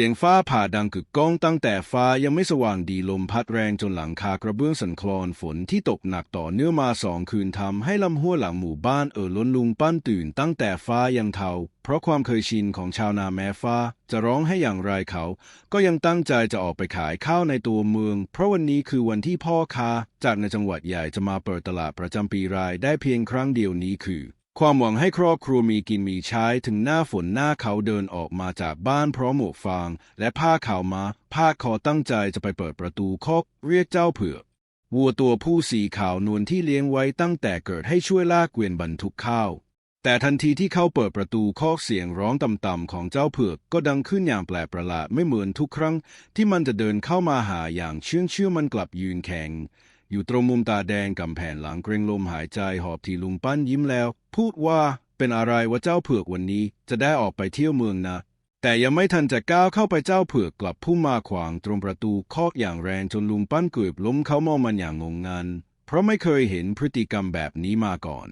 สียงฟ้าผ่าดังกึกก้องตั้งแต่ฟ้ายังไม่สว่างดีลมพัดแรงจนหลังคากระเบื้องสันคลอนฝนที่ตกหนักต่อเนื่องมาสองคืนทำให้ลำห้วยหลังหมู่บ้านเอ่อล้นลุงปั้นตื่นตั้งแต่ฟ้ายังเทา เพราะความเคยชินของชาวนาแม้ฟ้า จะร้องให้อย่างไรเขา ก็ยังตั้งใจจะออกไปขายข้าวในตัวเมือง เพราะวันนี้คือวันที่พ่อค้าจากในจังหวัดใหญ่จะมาเปิดตลาดประจำปีรายได้เพียงครั้งเดียวนี้คือ ความหวังให้ครอบครัวมีกินมีใช้ถึงหน้าฝนหน้าเขาเดินออกมาจากบ้านพร้อมหมวกฟาง และผ้าขาวมาผ้าคอตั้งใจจะไปเปิดประตูคอกเรียกเจ้าเผือกวัวตัวผู้สีขาวนวลที่เลี้ยงไว้ตั้งแต่เกิดให้ช่วยลากเกวียนบรรทุกข้าว แต่ทันทีที่เขาเปิดประตูคอกเสียงร้องต่ำๆของเจ้าเผือกก็ดังขึ้นอย่างแปลกประหลาดไม่เหมือนทุกครั้ง ที่มันจะเดินเข้ามาหาอย่างเชื่องเชื่อมันกลับยืนแข็งอยู่ตรงมุมตาแดงกำแผ่นหลังเกรงลมหายใจหอบทีลุงปั้นยิ้มแล้ว พูดว่าเป็นอะไรว่าเจ้าเผือกวันนี้จะได้ออกไปเที่ยวเมืองนะ แต่ยังไม่ทันจะก้าวเข้าไปเจ้าเผือกกลับพุ่งมาขวางตรงประตูคอกอย่างแรงจนลุงปั้นเกือบล้มเขามองมันอย่างงงงัน เพราะไม่เคยเห็นพฤติกรรมแบบนี้มาก่อน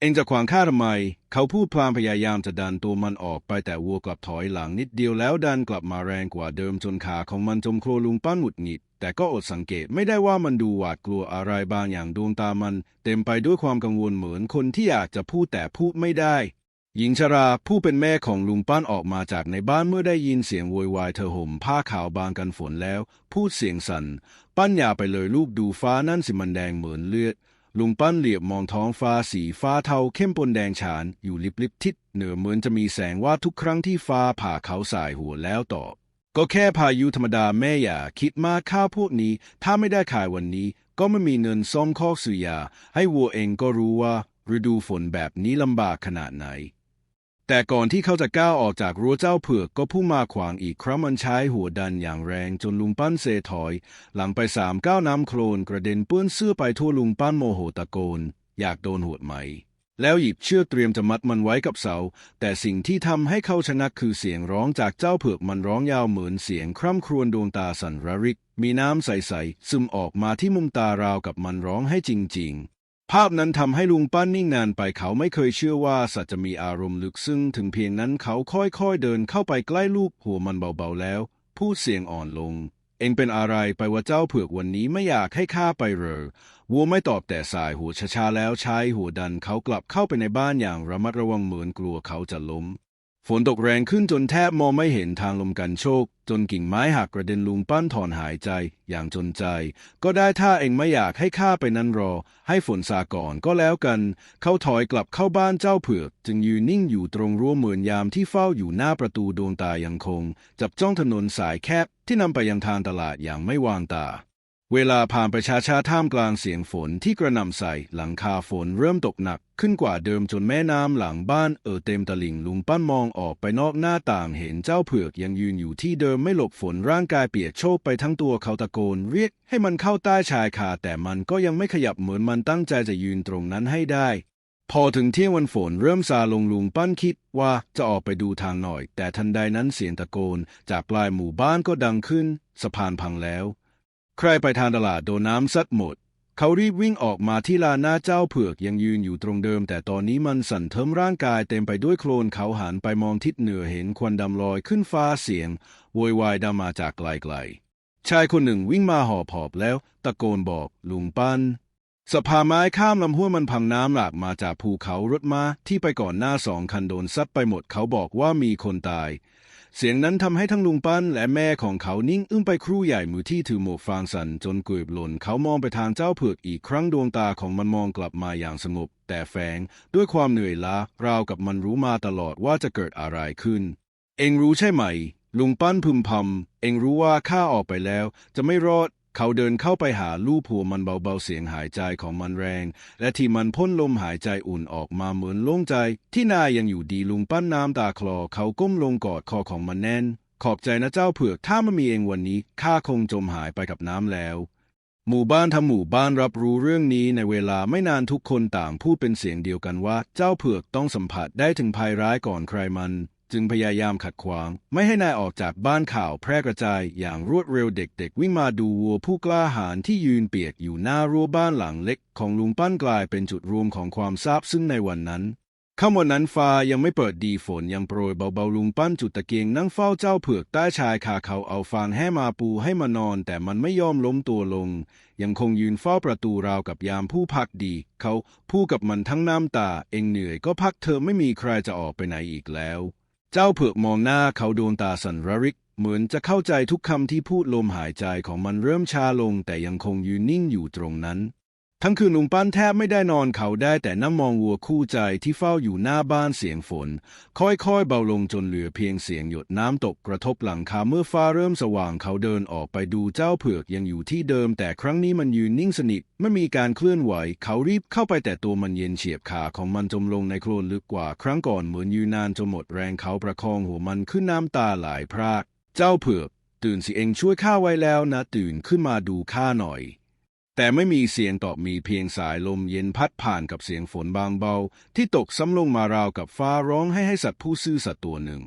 เองจะขวางข้าทำไม เขาพูดพลางพยายามจะดันตัวมันออกไปแต่วัวกลับถอยหลังนิดเดียวแล้วดันกลับมาแรงกว่าเดิมจนขาของมันจมโครลุงปั้นหงุดหงิด แต่ก็อดสังเกตไม่ได้ว่ามันดูหวาดกลัวอะไรบางอย่างดวงตามัน เต็มไปด้วยความกังวลเหมือนคนที่อยากจะพูดแต่พูดไม่ได้ หญิงชราผู้เป็นแม่ของลุงปั้นออกมาจากในบ้านเมื่อได้ยินเสียงโวยวายเธอห่มผ้าขาวบางกันฝนแล้ว พูดเสียงสัน่นปั้นอย่าไปเลยลูกดูฟ้านั่นสิมันแดงเหมือนเลือด ลุงปั้นเหลียบมองท้องฟ้าสีฟ้าเทาเข้มปนแดงฉาน อยู่ลิบลิบทิศเหนือเหมือนจะมีแสงว่าทุกครั้งที่ฟ้าผ่าเขาสายหัวแล้วตอบก็แค่พายุธรรมดาแม่อย่าคิดมากข้าวพวกนี้ ถ้าไม่ได้ขายวันนี้ ก็ไม่มีเงินซ่อมคอกสุยา ให้วัวเองก็รู้ว่า ฤดูฝนแบบนี้ลำบากขนาดไหน แต่ก่อนที่เขาจะก้าวออกจากรั้วเจ้าเผือกก็พุ่งมาขวางอีกครั้งมันใช้หัวดันอย่างแรงจนลุงปั้นเซถอย หลังไปสามก้าวน้ำโคลนกระเด็นเปื้อนเสื้อไปทั่วลุงปั้นโมโหตะโกน อยากโดนหัวไหม แล้วหยิบเชือกเตรียมจะมัดมันไว้กับเสา แต่สิ่งที่ทำให้เขาชนะคือเสียงร้องจากเจ้าเผือกมันร้องยาวเหมือนเสียงคร่ำครวญดวงตาสันระริก มีน้ำใสๆซึมออกมาที่มุมตาราวกับมันร้องให้จริง ๆ ภาพนั้นทำให้ลุงป้านิ่งนานไปเขาไม่เคยเชื่อว่าสัตว์จะมีอารมณ์ลึกซึ้งถึงเพียงนั้นเขาค่อยๆเดินเข้าไปใกล้ลูกหัวมันเบาๆแล้ว พูดเสียงอ่อนลง เองเป็นอะไรไปว่าเจ้าเผือกวันนี้ไม่อยากให้ข้าไปเหรอวัวไม่ตอบแต่สายหัวช้าๆแล้วใช้หัวดันเขากลับเข้าไปในบ้านอย่างระมัดระวังเหมือนกลัวเขาจะล้ม ฝนตกแรงขึ้นจนแทบมองไม่เห็นทางลมกันโชก จนกิ่งไม้หักกระเด็นลุงปั้นถอนหายใจอย่างจนใจ ก็ได้ถ้าเองไม่อยากให้ข้าไปนั้นรอ ให้ฝนซาก่อนก็แล้วกัน เขาถอยกลับเข้าบ้านเจ้าเผือก จึงยืนนิ่งอยู่ตรงรั้วเหมือนยามที่เฝ้าอยู่หน้าประตูดวงตายังคง จับจ้องถนนสายแคบที่นำไปยังทางตลาดอย่างไม่วางตา เวลาผ่านไปช้าๆท่ามกลางเสียงฝนที่กระหน่ำใส่หลังคาฝนเริ่มตกหนัก ขึ้นกว่าเดิมจนแม่น้ำหลังบ้านเอ่อเต็มตลิ่งลุงปั้นมองออกไปนอกหน้าต่างเห็นเจ้าเผือกยังยืนอยู่ที่เดิมไม่หลบฝนร่างกายเปียกโชกไปทั้งตัวเขาตะโกนเรียกให้มันเข้าใต้ชายคาแต่มันก็ยังไม่ขยับเหมือนมันตั้งใจจะยืนตรงนั้นให้ได้ พอถึงเที่ยงวันฝนเริ่มซาลงลุงปั้นคิดว่าจะออกไปดูทางหน่อย แต่ทันใดนั้นเสียงตะโกน จากปลายหมู่บ้านก็ดังขึ้นสะพานพังแล้ว ใครไปทางตลาดโดนน้ำซัดหมด เขารีบวิ่งออกมาที่ลานหน้าเจ้าเผือกยังยืนอยู่ตรงเดิม แต่ตอนนี้มันสั่นเทิมร่างกายเต็มไปด้วยโคลนเขาหันไปมองทิศเหนือเห็นควันดำลอยขึ้นฟ้าเสียงโวยวายดังมาจากไกลๆชายคนหนึ่งวิ่งมาหอบหอบแล้ว ตะโกนบอกลุงปั้นสะพานไม้ข้ามลำห้วยมันพังน้ำหลากมาจากภูเขารถมาที่ไปก่อนหน้าสองคันโดนซัดไปหมดเขาบอกว่ามีคนตาย เสียงนั้นทำให้ทั้งลุงปั้นและแม่ของเขานิ่งอึ้งไปครู่ใหญ่มือที่ถือหมวกฟางสันจนเกือบหล่นเขามองไปทางเจ้าเผือกอีกครั้งดวงตาของมันมองกลับมาอย่างสงบแต่แฝงด้วยความเหนื่อยล้าราวกับมันรู้มาตลอดว่าจะเกิดอะไรขึ้น เองรู้ใช่ไหม ลุงปั้นพึมพำเองรู้ว่าข้าออกไปแล้ว จะไม่รอด เขาเดินเข้าไปหาลูกผัวมันเบาๆเสียงหายใจของมันแรง และที่มันพ่นลมหายใจอุ่นออกมาเหมือนโล่งใจ ที่นายยังอยู่ดีลุงปั้นน้ำตาคลอ เขาก้มลงกอดคอของมันแน่น ขอบใจนะเจ้าเผือกถ้ามันมีเองวันนี้ข้าคงจมหายไปกับน้ำแล้วหมู่บ้านทั้งหมู่บ้านรับรู้เรื่องนี้ในเวลาไม่นานทุกคนต่างพูดเป็นเสียงเดียวกันว่า เจ้าเผือกต้องสัมผัสได้ถึงภัยร้ายก่อนใครมัน จึงพยายามขัดขวาง ไม่ให้นายออกจากบ้านข่าวแพร่กระจายอย่างรวดเร็วเด็กๆ วิ่งมาดูวัวผู้กล้าหาญที่ยืนเปียกอยู่หน้ารั้วบ้านหลังเล็ก ของลุงปั้นกลายเป็นจุดรวมของความซาบซึ้งในวันนั้นค่ำวันนั้นฟ้ายังไม่เปิดดีฝนยังโปรยเบาๆลุงปั้นจุดตะเกียงนั่งเฝ้าเจ้าเผือกใต้ชายคาเขาเอาฟางแห้มาปูให้มานอน แต่มันไม่ยอมล้มตัวลง ยังคงยืนเฝ้าประตูราวกับยามผู้พักดี เขาพูดกับมันทั้งน้ำตา เองเหนื่อยก็พักเธอไม่มีใครจะออกไปไหนอีกแล้ว เจ้าเผือกมองหน้าเขาดวงตาสันระริก เหมือนจะเข้าใจทุกคำที่พูดลมหายใจของมันเริ่มชาลงแต่ยังคงยืนนิ่งอยู่ตรงนั้น ทั้งคืนลุงปั้นแทบไม่ได้นอนเขาได้แต่นั่งมองวัวคู่ใจที่เฝ้าอยู่หน้าบ้านเสียงฝน ค่อยๆ เบาลงจนเหลือเพียงเสียงหยดน้ำตกกระทบหลังคาเมื่อฟ้าเริ่มสว่างเขาเดินออกไปดูเจ้าเผือกยังอยู่ที่เดิม แต่ครั้งนี้มันยืนนิ่งสนิทไม่มีการเคลื่อนไหว เขารีบเข้าไปแต่ตัวมันเย็นเฉียบขาของมันจมลงในโคลนลึกกว่า ครั้งก่อนเหมือนยืนนานจนหมดแรงเขาประคองหัวมันขึ้นน้ำตาไหลพราก เจ้าเผือก ตื่นสิเองช่วยข้าไว้แล้วนะตื่นขึ้นมาดูข้าหน่อย แต่ไม่มีเสียงตอบมีเพียงสายลมเย็นพัดผ่านกับเสียงฝนบางเบา ที่ตกซ้ำลงมาราวกับฟ้าร้องให้ให้สัตว์ผู้ซื่อสัตย์ตัวหนึ่ง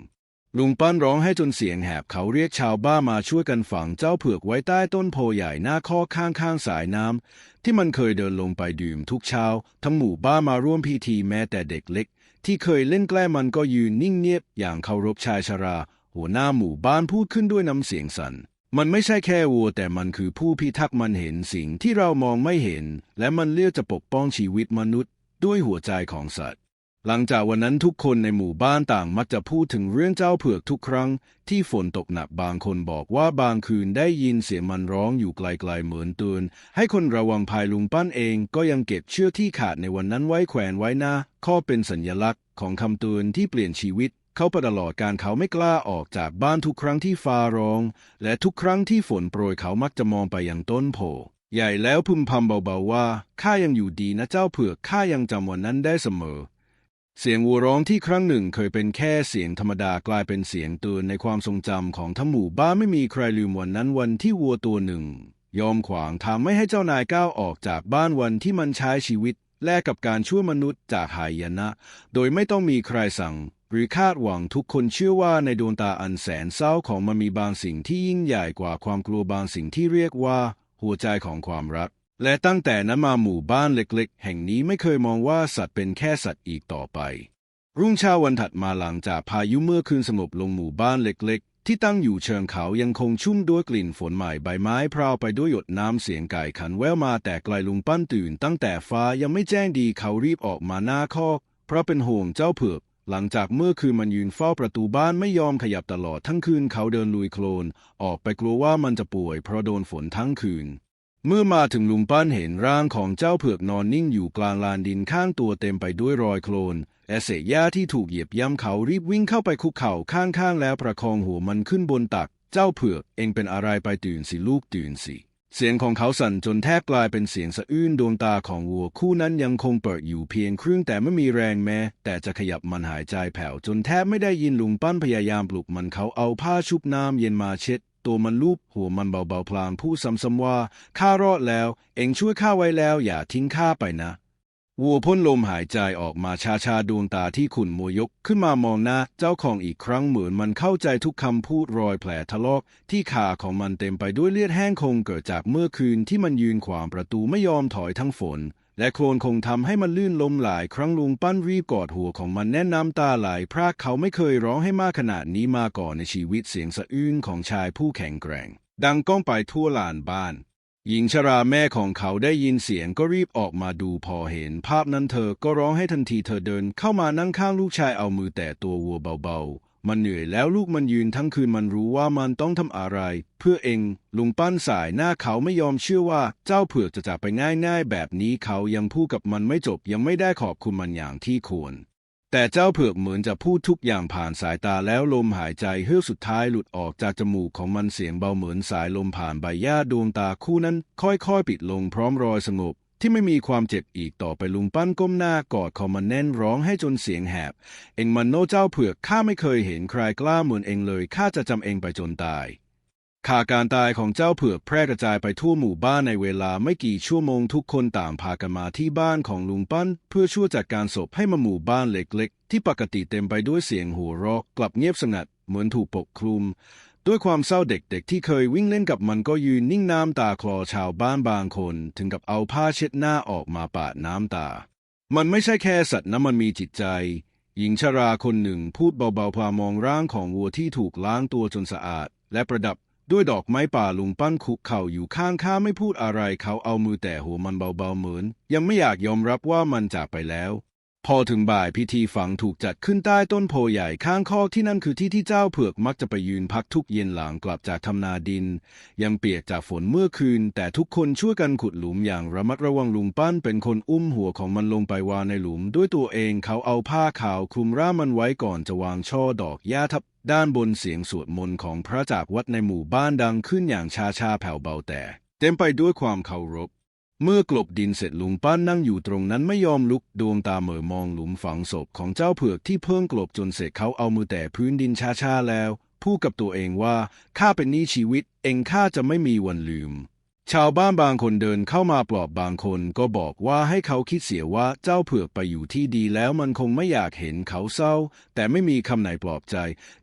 ลุงปั้นร้องให้จนเสียงแหบเขาเรียกชาวบ้ามาช่วยกันฝังเจ้าเผือกไว้ใต้ต้นโพใหญ่หน้าข้อข้างข้างสายน้ำที่มันเคยเดินลงไปดื่มทุกเช้า ทั้งหมู่บ้านมาร่วมพิธีแม้แต่เด็กเล็ก ที่เคยเล่นแกล้มันก็ยืนนิ่งเงียบอย่างเคารพชายชรา หัวหน้าหมู่บ้านพูดขึ้นด้วยน้ำเสียงสั่น มันไม่ใช่แค่วัวแต่มันคือผู้พิทักษ์มันเห็นสิ่งที่เรามองไม่เห็น และมันเลือกจะปกป้องชีวิตมนุษย์ด้วยหัวใจของสัตว์ หลังจากวันนั้นทุกคนในหมู่บ้านต่างมักจะพูดถึงเรื่องเจ้าเผือกทุกครั้ง ที่ฝนตกหนักบางคนบอกว่าบางคืนได้ยินเสียงมันร้องอยู่ไกลๆเหมือนเตือนให้คนระวังภายลุงปั้นเองก็ยังเก็บเชือกที่ขาดในวันนั้นไว้แขวนไว้หน้าข้อเป็นสัญลักษณ์ของคำเตือนที่เปลี่ยนชีวิต เขาไปตลอดการเขาไม่กล้าออกจากบ้านทุกครั้งที่ฟ้าร้อง และทุกครั้งที่ฝนโปรยเขามักจะมองไปยังต้นโพใหญ่แล้วพึมพำเบาๆว่าข้ายังอยู่ดีนะเจ้าเผือกข้ายังจำวันนั้นได้เสมอ เสียงวัวร้องที่ครั้งหนึ่งเคยเป็นแค่เสียงธรรมดากลายเป็นเสียงเตือนในความทรงจำของทั้งหมู่บ้านไม่มีใครลืมวันนั้นวันที่วัวตัวหนึ่ง ยอมขวางทางไม่ให้เจ้านายก้าวออกจากบ้านวันที่มันใช้ชีวิต แลกกับการช่วยมนุษย์จากหายนะ โดยไม่ต้องมีใครสั่ง หรือคาดหวังทุกคนเชื่อว่าในดวงตาอันแสนเศร้าของมันมีบางสิ่งที่ยิ่งใหญ่กว่าความกลัวบางสิ่งที่เรียกว่า หัวใจของความรัก และตั้งแต่นั้นมาหมู่บ้านเล็กๆ แห่งนี้ไม่เคยมองว่าสัตว์เป็นแค่สัตว์อีกต่อไป รุ่งเช้าวันถัดมาหลังจากพายุเมื่อคืนสงบลงหมู่บ้านเล็กๆ ที่ตั้งอยู่เชิงเขายังคงชุ่มด้วยกลิ่นฝนใหม่ใบไม้พราวไปด้วยหยดน้ำเสียงไก่ขันแววมาแต่ไกลลุงปั้นตื่นตั้งแต่ฟ้ายังไม่แจ้งดีเขารีบออกมาหน้าคอก เพราะเป็นห่วงเจ้าเผือกหลังจากเมื่อคืนมันยืนเฝ้าประตูบ้านไม่ยอมขยับตลอดทั้งคืนเขาเดินลุยโคลน ออกไปกลัวว่ามันจะป่วยเพราะโดนฝนทั้งคืน เมื่อมาถึงลุงปั้นเห็นร่างของเจ้าเผือกนอนนิ่งอยู่กลางลานดินข้างตัวเต็มไปด้วยรอยโคลนและเศษหญ้าที่ถูกเหยียบย่ำเขารีบวิ่งเข้าไปคุกเข่าข้างๆแล้วประคองหัวมันขึ้นบนตัก เจ้าเผือกเองเป็นอะไรไปตื่นสิลูกตื่นสิ เสียงของเขาสั่นจนแทบกลายเป็นเสียงสะอื้นดวงตาของวัวคู่นั้นยังคงเปิดอยู่เพียงครึ่งแต่ไม่มีแรงแม้ แต่จะขยับมันหายใจแผ่วจนแทบไม่ได้ยินลุงปั้นพยายามปลุกมันเขาเอาผ้าชุบน้ำเย็นมาเช็ด ตัวมันลูบหัวมันเบาๆพลางพูดซ้ำๆว่าข้ารอดแล้ว เอ็งช่วยข้าไว้แล้ว อย่าทิ้งข้าไปนะวัวพ่นลมหายใจออกมาชาชาๆดวงตาที่ขุ่นมัวยก ขึ้นมามองหน้าเจ้าของอีกครั้งเหมือนมันเข้าใจทุกคำพูดรอยแผลทะลอก ที่ขาของมันเต็มไปด้วยเลือดแห้งคงเกิดจากเมื่อคืนที่มันยืนขวางประตูไม่ยอมถอยทั้งฝน และโคลนคงทำให้มันลื่นล้มหลายครั้งลุงปั้นรีบกอดหัวของมันแน่นน้ำตาไหลพรากเขาไม่เคยร้องให้มากขนาดนี้มาก่อนในชีวิตเสียงสะอื้นของชายผู้แข็งแกร่ง ดังก้องไปทั่วลานบ้าน หญิงชราแม่ของเขาได้ยินเสียงก็รีบออกมาดูพอเห็น ภาพนั้นเธอก็ร้องให้ทันทีเธอเดินเข้ามานั่งข้างลูกชายเอามือแตะตัววัวเบาๆ มันเหนื่อยแล้วลูกมันยืนทั้งคืนมันรู้ว่ามันต้องทำอะไร เพื่อเองลุงปั้นสายหน้าเขาไม่ยอมเชื่อว่าเจ้าเผือกจะจากไปง่ายๆ แบบนี้เขายังพูดกับมันไม่จบยังไม่ได้ขอบคุณมันอย่างที่ควร แต่เจ้าเผือกเหมือนจะพูดทุกอย่างผ่านสายตาแล้วลมหายใจเฮือกสุดท้ายหลุดออกจากจมูกของมันเสียงเบาเหมือนสายลมผ่านใบหญ้าดวงตาคู่นั้น ค่อยๆ ปิดลงพร้อมรอยสงบ ที่ไม่มีความเจ็บอีกต่อไปลุงปั้นก้มหน้ากอดคอมันแน่นร้องให้จนเสียงแหบ เอ็งมันโนเจ้าเผือกข้าไม่เคยเห็นใครกล้าเหมือนเอ็งเลยข้าจะจำเอ็งไปจนตายข่าวการตายของเจ้าเผือกแพร่กระจายไปทั่วหมู่บ้านในเวลาไม่กี่ชั่วโมงทุกคนต่างพากันมาที่บ้านของลุงปั้น เพื่อช่วยจัดการศพให้มาหมู่บ้านเล็กๆ ที่ปกติเต็มไปด้วยเสียงหัวเราะกลับเงียบสงัดเหมือนถูกปกคลุม ด้วยความเศร้าเด็กๆ ที่เคยวิ่งเล่นกับมันก็ยืนนิ่งน้ำตาคลอชาวบ้านบางคน ถึงกับเอาผ้าเช็ดหน้าออกมาปาดน้ำตา มันไม่ใช่แค่สัตว์นะมันมีจิตใจ หญิงชราคนหนึ่งพูดเบาๆพามองร่างของวัวที่ถูกล้างตัวจนสะอาด และประดับด้วยดอกไม้ป่าลุงปั้นคุกเข่าอยู่ข้างข้าไม่พูดอะไรเขาเอามือแตะหัวมันเบาๆเหมือน ยังไม่อยากยอมรับว่ามันจากไปแล้ว พอถึงบ่ายพิธีฝังถูกจัดขึ้นใต้ต้นโพใหญ่ข้างคอกที่นั่นคือที่ที่เจ้าเผือกมักจะไปยืนพักทุกเย็นหลังกลับจากทำนาดิน ยังเปียกจากฝนเมื่อคืน แต่ทุกคนช่วยกันขุดหลุมอย่างระมัดระวังลุงปั้นเป็นคนอุ้มหัวของมันลงไปวางในหลุม ด้วยตัวเองเขาเอาผ้าขาวคลุมร่างมันไว้ก่อนจะวางช่อดอกหญ้าทับด้านบนเสียงสวดมนต์ของพระจากวัดในหมู่บ้านดังขึ้นอย่างชาชาๆแผ่วเบาแต่ เต็มไปด้วยความเคารพ เมื่อกลบดินเสร็จลุงป้านนั่งอยู่ตรงนั้นไม่ยอมลุกดวงตาเหม่อมองหลุมฝังศพของเจ้าเผือกที่เพิ่งกลบจนเสร็จเขาเอามือแตะพื้นดินช้าๆแล้ว พูดกับตัวเองว่าข้าเป็นหนี้ชีวิต เองข้าจะไม่มีวันลืม ชาวบ้านบางคนเดินเข้ามาปลอบบางคนก็บอกว่าให้เขาคิดเสียว่าเจ้าเผือกไปอยู่ที่ดีแล้วมันคงไม่อยากเห็นเขาเศร้า แต่ไม่มีคำไหนปลอบใจ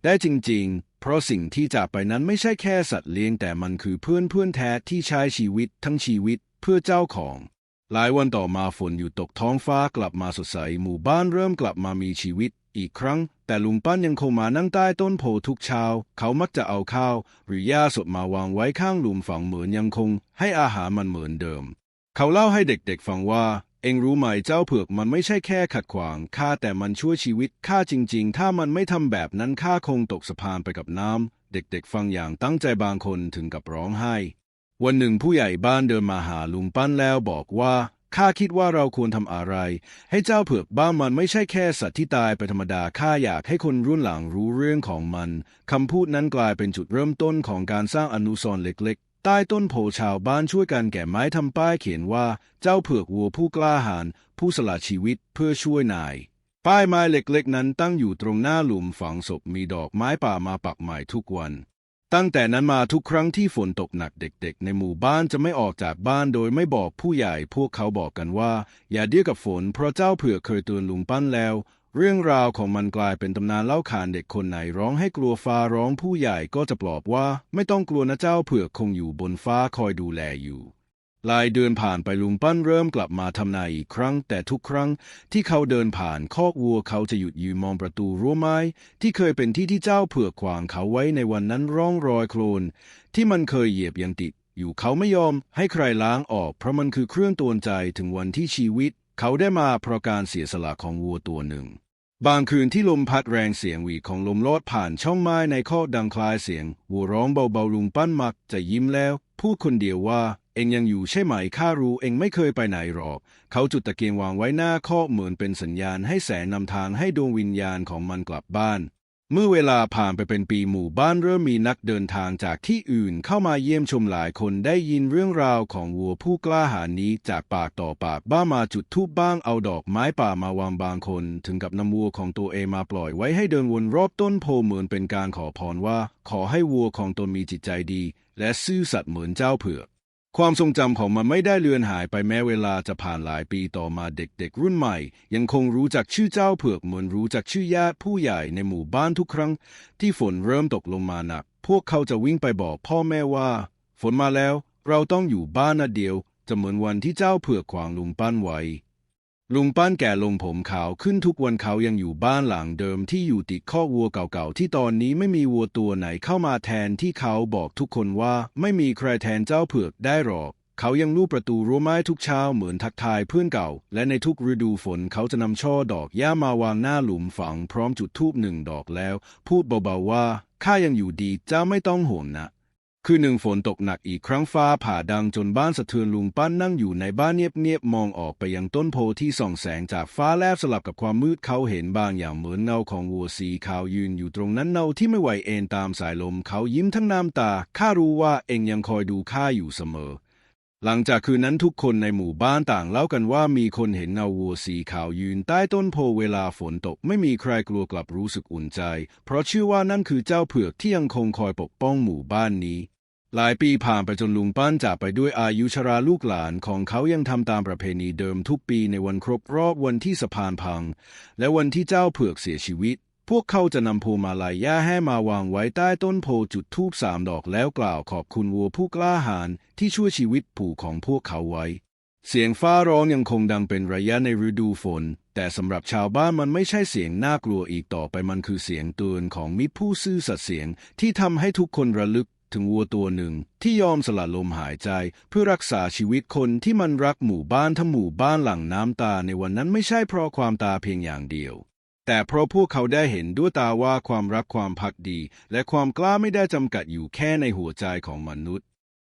ได้จริงๆ เพราะสิ่งที่จากไปนั้นไม่ใช่แค่สัตว์เลี้ยงแต่มันคือเพื่อนเพื่อนแท้ที่ใช้ชีวิตทั้งชีวิต เพื่อเจ้าของ หลายวันต่อมาฝนอยู่ตกท้องฟ้ากลับมาสดใส หมู่บ้านเริ่มกลับมามีชีวิตอีกครั้ง แต่ลุงปั้นยังคงมานั่งใต้ต้นโพทุกเช้า เขามักจะเอาข้าว หรือหญ้าสดมาวางไว้ข้างหลุมฝังเหมือนยังคง ให้อาหารมันเหมือนเดิม เขาเล่าให้เด็กๆฟังว่า เองรู้ไหมเจ้าเผือกมันไม่ใช่แค่ขัดขวางข้าแต่มันช่วยชีวิตข้าจริง ๆ ถ้ามันไม่ทำแบบนั้นข้าคงตกสะพานไปกับน้ำเด็กๆ ฟังอย่างตั้งใจบางคนถึงกับร้องไห้ วันหนึ่งผู้ใหญ่บ้านเดินมาหาลุงปั้นแล้วบอกว่าข้าคิดว่าเราควรทำอะไร ให้เจ้าเผือกบ้านมันไม่ใช่แค่สัตว์ที่ตายไปธรรมดาข้าอยากให้คนรุ่นหลังรู้เรื่องของมันคำพูดนั้นกลายเป็นจุดเริ่มต้นของการสร้างอนุสรณ์เล็กๆ ใต้ต้นโพชาวบ้านช่วยกันแก่ไม้ทำป้ายเขียนว่า เจ้าเผือกวัวผู้กล้าหาญผู้สละชีวิตเพื่อช่วยนาย ป้ายไม้เล็กๆ นั้นตั้งอยู่ตรงหน้าหลุมฝังศพมีดอกไม้ป่ามาปักใหม่ทุกวัน ตั้งแต่นั้นมาทุกครั้งที่ฝนตกหนักเด็กๆ ในหมู่บ้านจะไม่ออกจากบ้านโดยไม่บอกผู้ใหญ่ พวกเขาบอกกันว่า อย่าเดียวกับฝน เพราะเจ้าเผือกเคยเตือนลุงปั้นแล้ว เรื่องราวของมันกลายเป็นตำนานเล่าขานเด็กคนไหนร้องให้กลัวฟ้าร้องผู้ใหญ่ก็จะปลอบว่า ไม่ต้องกลัวนะเจ้าเผือกคงอยู่บนฟ้าคอยดูแลอยู่ หลายเดือนผ่านไปลุงปั้นเริ่มกลับมาทำนาอีกครั้ง แต่ทุกครั้งที่เขาเดินผ่านคอกวัวเขาจะหยุดยืนมองประตูรั้วไม้ ที่เคยเป็นที่ที่เจ้าเผือกขวางเขาไว้ในวันนั้นร่องรอยโคลน ที่มันเคยเหยียบยังติด อยู่เขาไม่ยอมให้ใครล้างออก เพราะมันคือเครื่องตือนใจถึงวันที่ชีวิต เขาได้มาเพราะการเสียสละของวัวตัวหนึ่งบางคืนที่ลมพัดแรงเสียงหวีของลมลอดผ่านช่องไม้ในคอดังคล้ายเสียงวัวร้องเบาๆลุงปั้นมักจะยิ้มแล้ว พูดคนเดียวว่า เองยังอยู่ใช่ไหมข้ารู้เองไม่เคยไปไหนหรอก เขาจุดตะเกียงวางไว้หน้าคอกเหมือนเป็นสัญญาณให้แสงนำทางให้ดวงวิญญาณของมันกลับบ้าน เมื่อเวลาผ่านไปเป็นปีหมู่บ้านเริ่มมีนักเดินทางจากที่อื่นเข้ามาเยี่ยมชมหลายคนได้ยินเรื่องราวของวัวผู้กล้าหาญนี้จากปากต่อปากบ้ามาจุดธูปบ้างเอาดอกไม้ป่ามาวางบางคน ถึงกับนำวัวของตัวเองมาปล่อยไว้ให้เดินวนรอบต้นโพเหมือนเป็นการขอพรว่า ขอให้วัวของตนมีจิตใจดี และซื่อสัตย์เหมือนเจ้าเผือก ความทรงจำของมันไม่ได้เลือนหายไปแม้เวลาจะผ่านหลายปีต่อมาเด็กๆ รุ่นใหม่ ยังคงรู้จักชื่อเจ้าเผือกเหมือนรู้จักชื่อญาติผู้ใหญ่ในหมู่บ้านทุกครั้ง ที่ฝนเริ่มตกลงมาหนัก พวกเขาจะวิ่งไปบอกพ่อแม่ว่า ฝนมาแล้ว เราต้องอยู่บ้านนะเดียว จะเหมือนวันที่เจ้าเผือกขวางลุงปั้นไว้ ลุงปั้นแก่ลงผมขาวขึ้นทุกวันเขายังอยู่บ้านหลังเดิมที่อยู่ติดคอวัวเก่าๆ ที่ตอนนี้ไม่มีวัวตัวไหนเข้ามาแทนที่เขาบอกทุกคนว่าไม่มีใครแทนเจ้าเผือกได้หรอก เขายังลูบประตูรั้วไม้ทุกเช้าเหมือนทักทายเพื่อนเก่า และในทุกฤดูฝนเขาจะนำช่อดอกหญ้ามาวางหน้าหลุมฝังพร้อมจุดธูปหนึ่งดอกแล้ว พูดเบาๆว่าข้ายังอยู่ดีเจ้าไม่ต้องห่วงนะ คืนหนึ่งฝนตกหนักอีกครั้งฟ้าผ่าดังจนบ้านสะเทือนลุงปั้นนั่งอยู่ในบ้านเงียบๆมองออกไปยังต้นโพที่ส่องแสงจากฟ้าแลบสลับกับความมืดเขาเห็นบางอย่างเหมือนเงาของวัวสีขาวยืนอยู่ตรงนั้นเงาที่ไม่ไหวเอ็นตามสายลมเขายิ้มทั้งน้ำตาข้ารู้ว่าเองยังคอยดูข้าอยู่เสมอ หลังจากคืนนั้นทุกคนในหมู่บ้านต่างเล่ากันว่ามีคนเห็นเงาวัวสีขาวยืนใต้ต้นโพเวลาฝนตกไม่มีใครกลัวกลับรู้สึกอุ่นใจ เพราะเชื่อว่านั่นคือเจ้าเผือกที่ยังคงคอยปกป้องหมู่บ้านนี้ หลายปีผ่านไปจนลุงปั้นจากไปด้วยอายุชราลูกหลานของเขายังทำตามประเพณีเดิมทุกปีในวันครบรอบวันที่สะพานพัง และวันที่เจ้าเผือกเสียชีวิต พวกเขาจะนำพวงมาลัยย่าแห้มาวางไว้ใต้ต้นโพจุดธูปสามดอกแล้วกล่าวขอบคุณวัวผู้กล้าหาญที่ช่วยชีวิตผู้ของพวกเขาไว้ เสียงฟ้าร้องยังคงดังเป็นระยะในฤดูฝนแแต่สำหรับชาวบ้านมันไม่ใช่เสียงน่ากลัวอีกต่อไปมันคือเสียงเตือนของมิตรผู้ซื่อสัตย์เสียงที่ทำให้ทุกคนระลึกถึงวัวตัวหนึ่งที่ยอมสละลมหายใจ เพื่อรักษาชีวิตคนที่มันรักหมู่บ้านทั้งหมู่บ้านหลั่งน้ำตาในวันนั้นไม่ใช่เพราะความตาเพียงอย่างเดียว แต่เพราะพวกเขาได้เห็นด้วยตาว่าความรักความพักดี และความกล้าไม่ได้จำกัดอยู่แค่ในหัวใจของมนุษย์